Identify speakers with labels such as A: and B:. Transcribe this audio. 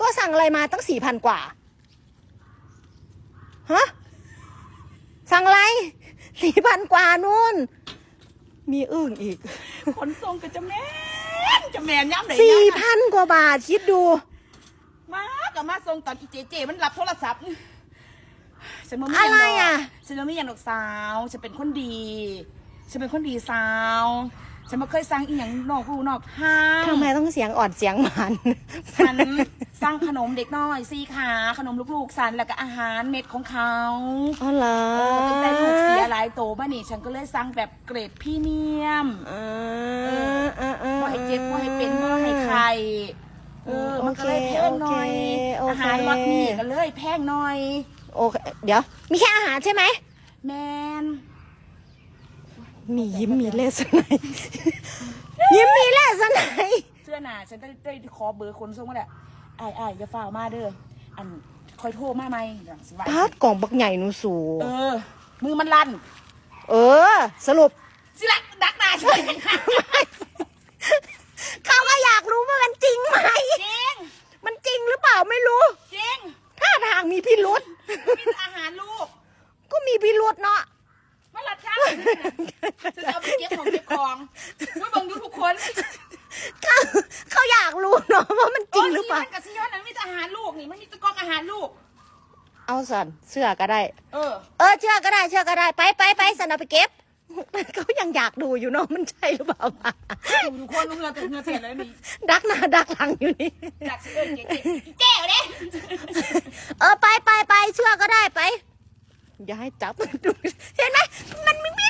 A: ตัวสั่งอะไรมาตั้งสี่พันกว่าฮะสั่งอะไรสี่พันกว่านู่น มีอึ้งอีก
B: ขนส่งก็จะแม่นจะแม่นย่ำไหน
A: สี่พันกว่าบาทคิดดู
B: มากับมาส่งตอนอีเจเจมันรับโทรศัพท์ฉันบ่มี
A: อะไร
B: ย่างดก
A: อะ
B: ฉันบ่มีอย่างดอกสาวฉันเป็นคนดีฉันเป็นคนดีสาว ฉันไม่เคยสร้างอีหยังนอกรูนอกทาง
A: ทำไมต้องเสียงอ่อนเสียงหมัน
B: ฉันสร้างขนมเด็กน้อยซีขาขนมลูกๆสันแล้วก็อาหารเม็ดของเขา
A: อ๋อเหรอ
B: เออตั้งแต่ลูกเสียหลายโตมานี่ฉันก็เลยสั่งแบบเกรดพรีเมียม
A: เออเออเออ
B: ว่าให้เจ็บว่าให้เป็นว่าให้ใครเออมันก็เลยแพงหน่อย
A: โอเคโอเค
B: อาหารรสนี่ก็เลยแพงหน่อย
A: โอเคเดี๋ยว มีแค่อาหารใช่ไหม
B: แมน
A: มียิ้มมีเลสไนยยิ้มมีเลสไนย
B: เสื้อหนาฉันได้ได้ขอเบอร์คนส่งมาแหละไอ้ไอ้ายอย่าฝ่าวมาเด้ออันคอยโทรมาไหมอย่างสิว่า
A: พาดกล่องบักใหญ่หนูสู
B: เออ มือมันลั่น
A: เออ สรุป
B: สิลักดักหนาช่วย
A: เขาก็อยากรู้ว่ามันจริงไหม
B: จริง
A: มันจริงหรือเปล่าไม่รู้
B: จริง
A: ท่าทางมีพิรุษ
B: มีอาหารลูก
A: ก็มีพิรุษเนาะ
B: มาลัดจ้างฉัน จะเอาไปเก็บของเก็บของไว้เบังดูทุกคน
A: เขาเขาอยากรู้เนาะว่ามันจริงหรือเปล่า
B: โยซีมันกับซีย้อนนั้นมีแต่อาหารลูกนี่มันมีแตะกร้องอาหารลูก
A: เอาสันเสื้อก็ได้
B: เออ
A: เออเชื่อก็ได้เชื่อก็ได้ไปไปไปสันเอาไปเก็บ เขายังอยากดูอยู่เนาะมันใช่หรือเปล่า
B: ดูทุกคนลูกเงือแต่เงือเสียเลยนี่
A: ดักหน้าดักหลังอยู่นี่
B: จากเสื้อเจ๊เจ๊เด้
A: เออไปไปไปเชื่อก็ได้ไป อย่าให้จับ ดูเห็นไหมมันมีพิรุษ